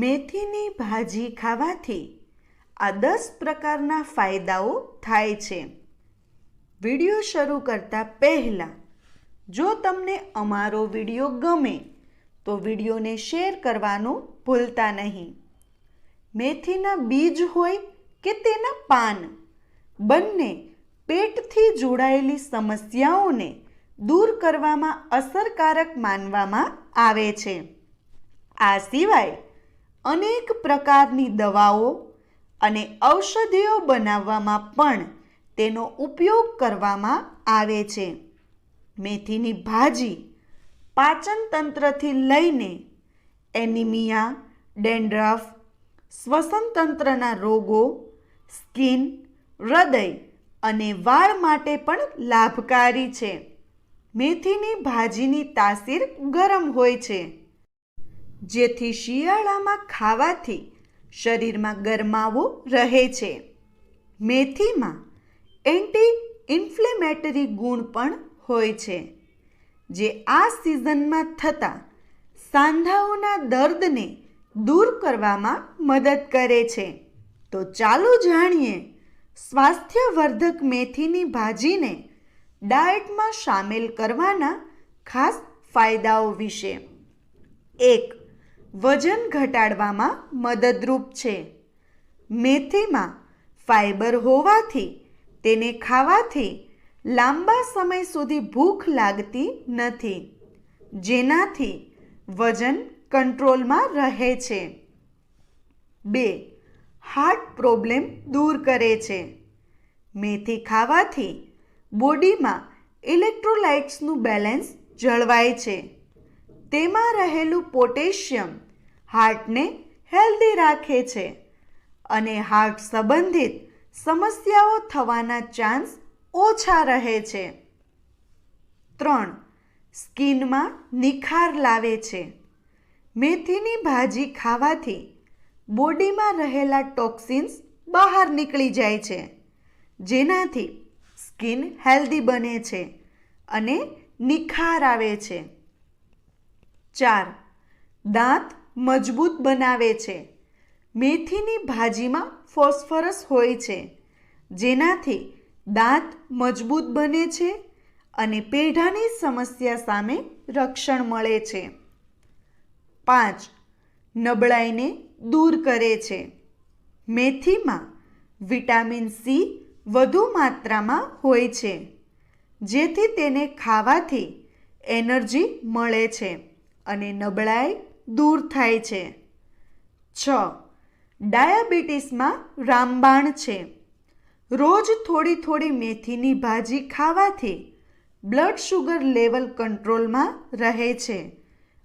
મેથીની ભાજી ખાવાથી આ દસ પ્રકારના ફાયદાઓ થાય છે. વીડિયો શરૂ કરતાં પહેલાં, જો તમને અમારો વીડિયો ગમે, તો વિડીયોને શેર કરવાનું ભૂલતા નહીં. મેથીના બીજ હોય કે તેના પાન, બંને પેટથી જોડાયેલી સમસ્યાઓને દૂર કરવામાં અસરકારક માનવામાં આવે છે. આ સિવાય અનેક પ્રકારની દવાઓ અને ઔષધિઓ બનાવવામાં પણ તેનો ઉપયોગ કરવામાં આવે છે. મેથીની ભાજી પાચન તંત્રથી લઈને એનિમિયા, ડેન્ડ્રફ શ્વસન તંત્રના રોગો, સ્કિન, હૃદય અને વાળ માટે પણ લાભકારી છે. મેથીની ભાજીની તાસીર ગરમ હોય છે. જેથી શિયાળામાં ખાવાથી શરીરમાં ગરમાવો રહે છે. મેથીમાં એન્ટી ઇન્ફ્લેમેટરી ગુણ પણ હોય છે, જે આ સિઝનમાં થતા સાંધાઓના દર્દને દૂર કરવામાં મદદ કરે છે. તો ચાલો જાણીએ, સ્વાસ્થ્યવર્ધક મેથીની ભાજીને ડાયટમાં સામેલ કરવાના ખાસ ફાયદાઓ વિશે. એક વજન ઘટાડવામાં મદદરૂપ છે. મેથીમાં ફાઈબર હોવાથી તેને ખાવાથી લાંબા સમય સુધી ભૂખ લાગતી નથી, જેનાથી વજન કંટ્રોલમાં રહે છે. બે, હાર્ટ પ્રોબ્લેમ દૂર કરે છે. મેથી ખાવાથી બોડીમાં ઇલેક્ટ્રોલાઇટ્સનું બેલેન્સ જળવાય છે. તેમાં રહેલું પોટેશિયમ હાર્ટને હેલ્ધી રાખે છે અને હાર્ટ સંબંધિત સમસ્યાઓ થવાના ચાન્સ ઓછા રહે છે. ત્રણ, સ્કિનમાં નિખાર લાવે છે. મેથીની ભાજી ખાવાથી બોડીમાં રહેલા ટોક્સિન્સ બહાર નીકળી જાય છે, જેનાથી સ્કિન હેલ્ધી બને છે અને નિખાર આવે છે. ચાર, દાંત મજબૂત બનાવે છે. મેથીની ભાજીમાં ફોસ્ફરસ હોય છે, જેનાથી દાંત મજબૂત બને છે અને પેઢાની સમસ્યા સામે રક્ષણ મળે છે. પાંચ, નબળાઈને દૂર કરે છે. મેથીમાં વિટામિન સી વધુ માત્રામાં હોય છે, જેથી તેને ખાવાથી એનર્જી મળે છે અને નબળાઈ દૂર થાય છે. છ. ડાયાબિટીસમાં રામબાણ છે. રોજ થોડી થોડી મેથીની ભાજી ખાવાથી બ્લડ શુગર લેવલ કંટ્રોલમાં રહે છે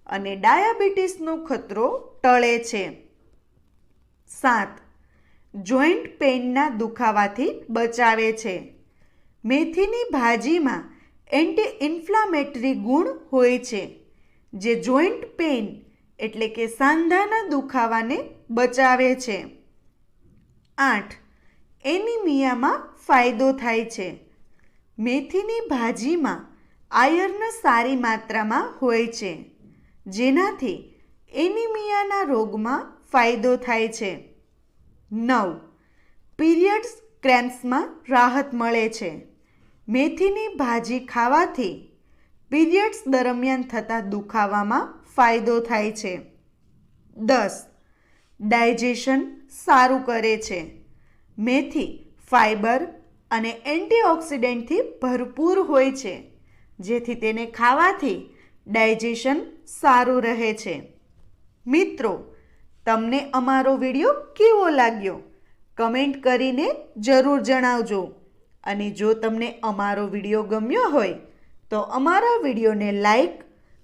અને ડાયાબિટીસનો ખતરો ટળે છે. સાત. જોઈન્ટ પેઇનના દુખાવાથી બચાવે છે. મેથીની ભાજીમાં એન્ટી ઇન્ફ્લામેટરી ગુણ હોય છે, જે જોઈન્ટ પેઇન એટલે કે સાંધાના દુખાવાને બચાવે છે. આઠ. એનિમિયામાં ફાયદો થાય છે. મેથીની ભાજીમાં આયર્ન સારી માત્રામાં હોય છે, જેનાથી એનિમિયાના રોગમાં ફાયદો થાય છે. નવ. પીરિયડ્સ ક્રેમ્પ્સમાં રાહત મળે છે. મેથીની ભાજી ખાવાથી પીરિયડ્સ દરમિયાન થતા દુખાવામાં ફાયદો થાય છે. દસ. ડાયજેશન સારું કરે છે. મેથી ફાઇબર અને એન્ટીઓક્સિડન્ટથી ભરપૂર હોય છે, જેથી તેને ખાવાથી ડાયજેશન સારું રહે છે. મિત્રો, તમને અમારો વીડિયો કેવો લાગ્યો? કમેન્ટ કરીને જરૂર જણાવજો. અને જો તમને અમારો વીડિયો ગમ્યો હોય, તો અમારા વિડીયોને લાઈક